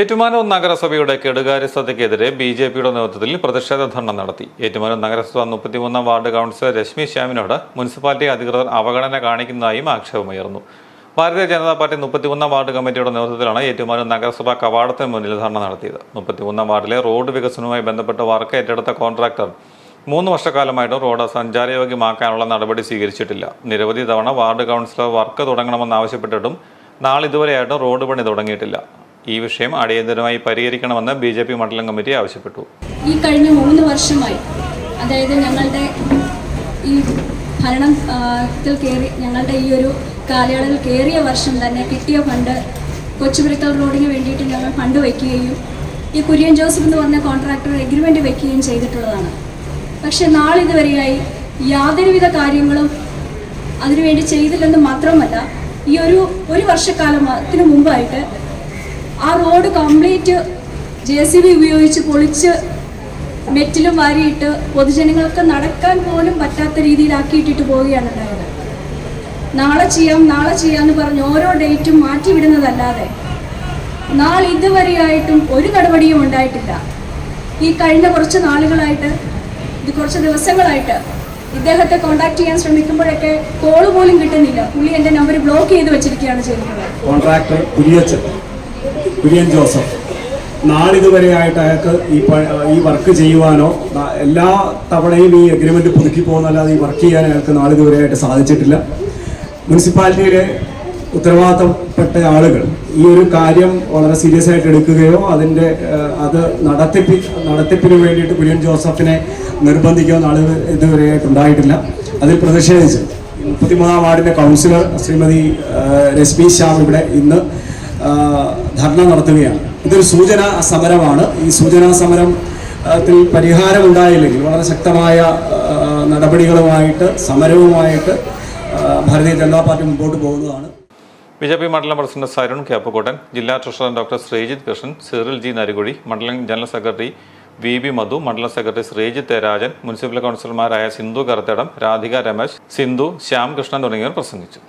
ഏറ്റുമാനൂർ നഗരസഭയുടെ കെടുകാര്യസ്ഥതയ്ക്കെതിരെ B J പിയുടെ നേതൃത്വത്തിൽ പ്രതിഷേധ ധർണ നടത്തി. ഏറ്റുമാനൂർ നഗരസഭ മുപ്പത്തിമൂന്നാം വാർഡ് കൗൺസിലർ രശ്മി ശ്യാമിനോട് മുനിസിപ്പാലിറ്റി അധികൃതർ അവഗണന കാണിക്കുന്നതായും ആക്ഷേപമുയർന്നു. ഭാരതീയ ജനതാ പാർട്ടി മുപ്പത്തിമൂന്നാം വാർഡ് കമ്മിറ്റിയുടെ നേതൃത്വത്തിലാണ് ഏറ്റുമാനൂർ നഗരസഭാ കവാടത്തിന് മുന്നിൽ ധർണ നടത്തിയത്. മുപ്പത്തിമൂന്നാം വാർഡിലെ റോഡ് വികസനവുമായി ബന്ധപ്പെട്ട് വർക്ക് ഏറ്റെടുത്ത കോൺട്രാക്ടർ മൂന്ന് വർഷക്കാലമായിട്ടും റോഡ് സഞ്ചാരയോഗ്യമാക്കാനുള്ള നടപടി സ്വീകരിച്ചിട്ടില്ല. നിരവധി തവണ വാർഡ് കൗൺസിലർ വർക്ക് തുടങ്ങണമെന്നാവശ്യപ്പെട്ടിട്ടും നാളിതുവരെയായിട്ടും റോഡ് പണി തുടങ്ങിയിട്ടില്ല. ഈ വിഷയം അടിയന്തരമായി പരിഹരിക്കണമെന്ന് ബി ജെ പി മണ്ഡലം കമ്മിറ്റി ആവശ്യപ്പെട്ടു. ഈ കഴിഞ്ഞ മൂന്ന് വർഷമായി അതായത് ഞങ്ങളുടെ ഈ ഭരണം കയറി ഞങ്ങളുടെ ഈ ഒരു കാലയളവിൽ കയറിയ വർഷം തന്നെ കിട്ടിയ ഫണ്ട് കൊച്ചുപുരത്തൽ റോഡിന് വേണ്ടിയിട്ട് ഞങ്ങൾ ഫണ്ട് വയ്ക്കുകയും ഈ കുര്യൻ ജോസഫ് എന്ന് പറഞ്ഞ കോൺട്രാക്ടർ എഗ്രിമെന്റ് വയ്ക്കുകയും ചെയ്തിട്ടുള്ളതാണ്. പക്ഷെ നാളിതുവരെയായി യാതൊരുവിധ കാര്യങ്ങളും അതിനുവേണ്ടി ചെയ്തില്ലെന്ന് മാത്രമല്ല ഈ ഒരു ഒരു വർഷക്കാലത്തിന് മുമ്പായിട്ട് ആ road complete J C B ഉപയോഗിച്ച് പൊളിച്ച് മെറ്റിലും വാരിയിട്ട് പൊതുജനങ്ങൾക്ക് നടക്കാൻ പോലും പറ്റാത്ത രീതിയിലാക്കിയിട്ടിട്ട് പോവുകയാണ് ഉണ്ടായത് നാളെ ചെയ്യാം നാളെ ചെയ്യാം എന്ന് പറഞ്ഞ് ഓരോ ഡേറ്റും മാറ്റിവിടുന്നതല്ലാതെ നാളെ ഇതുവരെയായിട്ടും ഒരു നടപടിയും ഉണ്ടായിട്ടില്ല. ഈ കഴിഞ്ഞ കുറച്ച് നാളുകളായിട്ട് ഇത് കുറച്ച് ദിവസങ്ങളായിട്ട് ഇദ്ദേഹത്തെ കോൺടാക്ട് ചെയ്യാൻ ശ്രമിക്കുമ്പോഴൊക്കെ കോൾ പോലും കിട്ടുന്നില്ല. പുള്ളി എന്റെ നമ്പർ ബ്ലോക്ക് ചെയ്ത് വെച്ചിരിക്കുകയാണ് ചെയ്തിട്ടുള്ളത്. Contractor Kurian Joseph. നാളിതുവരെയായിട്ട് അയാൾക്ക് ഈ ഈ വർക്ക് ചെയ്യുവാനോ എല്ലാ തവണയും ഈ അഗ്രിമെന്റ് പുതുക്കി പോകുന്നല്ലാതെ ഈ വർക്ക് ചെയ്യാൻ അയാൾക്ക് നാളിതുവരെയായിട്ട് സാധിച്ചിട്ടില്ല. മുനിസിപ്പാലിറ്റിയിലെ ഉത്തരവാദിത്തപ്പെട്ട ആളുകൾ ഈ ഒരു കാര്യം വളരെ സീരിയസ് ആയിട്ട് എടുക്കുകയോ അതിന്റെ അത് നടത്തിപ്പി നടത്തിപ്പിന് വേണ്ടിയിട്ട് കുര്യൻ ജോസഫിനെ നിർബന്ധിക്കുകയോ നാളെ ഇതുവരെയായിട്ട് ഉണ്ടായിട്ടില്ല. അതിൽ പ്രതിഷേധിച്ച് മുപ്പത്തിമൂന്നാം വാർഡിന്റെ കൗൺസിലർ ശ്രീമതി രശ്മി ശ്യാം ഇവിടെ ഇന്ന് ധർണ നടത്തുകയാണ്. ഇതൊരു സൂചന സമരമാണ്. ഈ സൂചനാ സമരം ത്തിൽ പരിഹാരമുണ്ടായില്ലെങ്കിൽ വളരെ ശക്തമായ നടപടികളുമായിട്ട് സമരവുമായിട്ട് ഭാരതീയ ജനതാ പാർട്ടി മുമ്പോട്ട് പോകുന്നതാണ്. ബി ജെ പി മണ്ഡലം പ്രസിഡന്റ് സരുൺ കേപ്പക്കോട്ടൻ ജില്ലാ treasurer doctor Sreejith Krishnan Cyril G Narukuzhy മണ്ഡലം general secretary V B Madhu മണ്ഡലം സെക്രട്ടറി ശ്രീജിത്ത് രാജൻ മുനിസിപ്പൽ കൗൺസിലർമാരായ സിന്ധു കറുത്തടം രാധിക രമേശ് സിന്ധു ശ്യാംകൃഷ്ണൻ തുടങ്ങിയവർ പ്രസംഗിച്ചു.